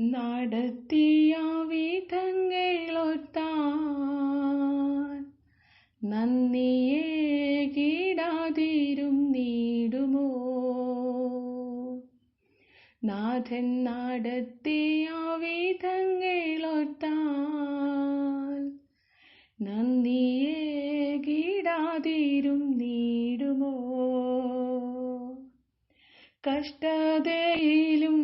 നടത്തിയ വിധങ്ങളൊത്താൻ നീടുമോ? നാഥൻ നടത്തിയ വിധങ്ങളൊത്താൻ നന്ദിയെ കീടാതിരും നീടുമോ? കഷ്ടതയിലും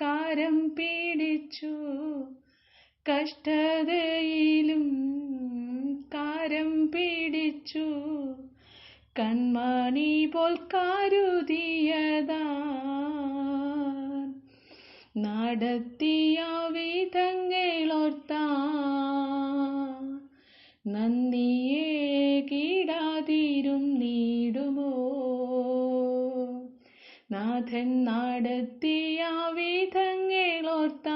കാരം പീഡിച്ചു. കഷ്ടതയിലും കാരം പീഡിച്ചു. കൺമണി പോൽ കരുതിയതാ നടത്തിയ വിധങ്ങളോർത്താ നന്ദിയെ കീടാതിരും നീടുമോ നാഥൻ നടത്തിയ വിധങ്ങളോർത്താൽ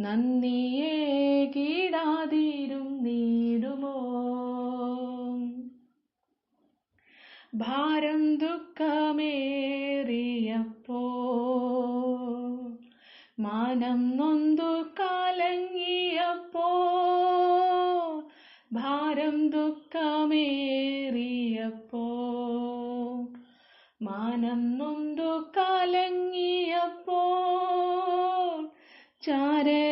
നന്ദിയെ കീടാതിരും നീടുമോ ഭാരം ദുഃഖമേറിയപ്പോ മാനം നൊന്തു കലങ്ങിയപ്പോ ഭാരം ദുഃഖമേറിയപ്പോ മാനം നൊന്തു കലങ്ങിയപ്പോ ചാരയണഞ്ഞു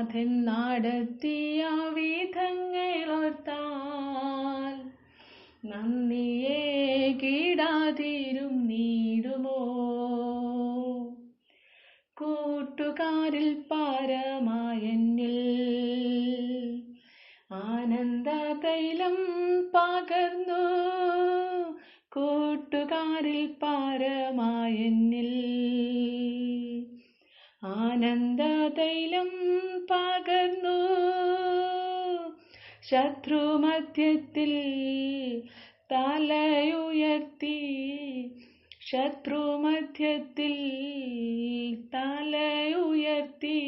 നാഥൻ നടത്തിയ വിധങ്ങളോർത്താൽ നന്ദിയെ കീടാതിരും നീടുമോ? കൂട്ടുകാരിൽ പാരമായന്നിൽ ആനന്ദ തൈലം പകർന്നു. കൂട്ടുകാരിൽ പാരമായന്നിൽ ആനന്ദ തൈലം പകർന്നു. ശത്രുമധ്യത്തിൽ തലയുയർത്തി. ശത്രുമധ്യത്തിൽ തലയുയർത്തി.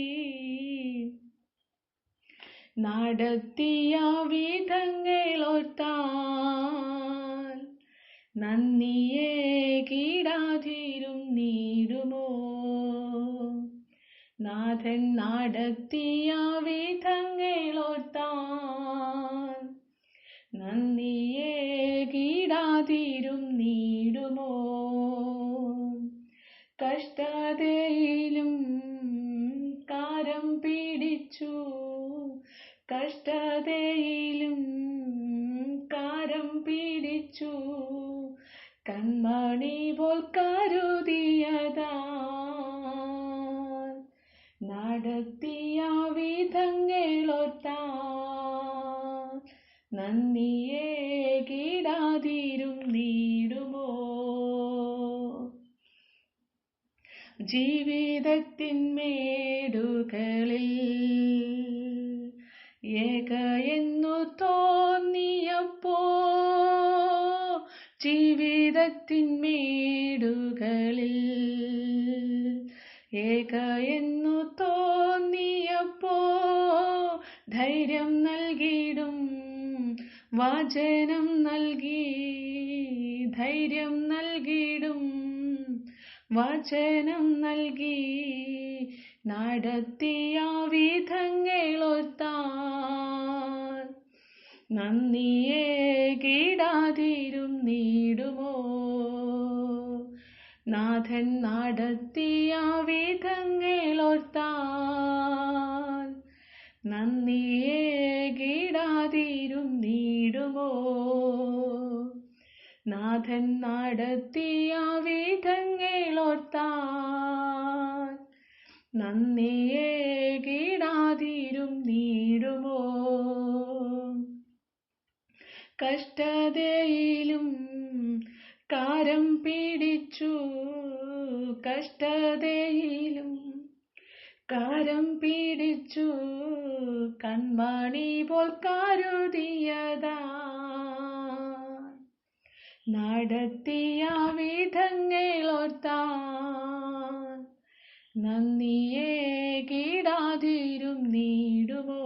നടത്തിയ വിധങ്ങളൊത്താൻ നന്ദിയെ കീടാതിരും നീടുമോ നാഥൻ നടത്തിയ വിധങ്ങളൊത്താൻ നന്ദിയെ കീടാതിരും നീടുമോ? കഷ്ടതയിലും കാരം പിടിച്ചു. കഷ്ടതയിലും നന്ദിയെ കേടാതിരും നീടുമോ? ജീവിതത്തിന്മേടുകളിൽ ഏകയെന്നു തോന്നിയപ്പോ ജീവിതത്തിന്മേടുകളിൽ ഏകയെന്നു തോന്നിയപ്പോ ധൈര്യം നൽകിയിടും വചനം നൽകി ധൈര്യം നൽകിയിടും. വചനം നൽകി നടത്തിയ വിധങ്ങളൊത്താൻ നന്ദിയെ കീടാതിരും നീടുമോ? നാഥൻ നടത്തിയ വിധങ്ങളൊത്താൻ നന്ദിയെ കീടാതിരും നീടുമോ? നാഥൻ നടത്തിയ വിധങ്ങളൊത്താൻ നന്ദിയെ നീടുമോ? കഷ്ടതയിലും കാരം പിടിച്ചു കഷ്ടതയിലും കാരം പീഡിച്ചു കൺമണി പോൽ കരുതിയതാ. നടത്തിയ വിധങ്ങളോർത്താൻ നന്ദിയെ കീടാതിരും നീടുമോ?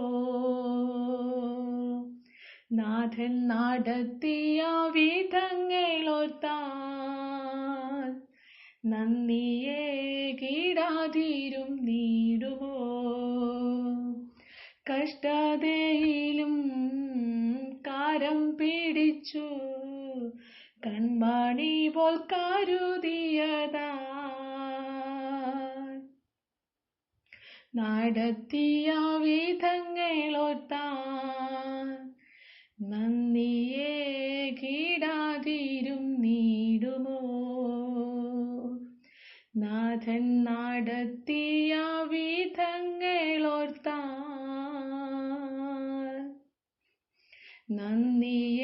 നാഥൻ നടത്തിയ വിധങ്ങളോർത്താൻ നന്ദിയെ കീടാതിരും നീടുമോ കഷ്ടതയിലും കാരം പിടിച്ചു. കൺമണി പോൽ കരുതിയതാ. നടത്തിയ വിധങ്ങളോർത്താൻ നന്ദിയെ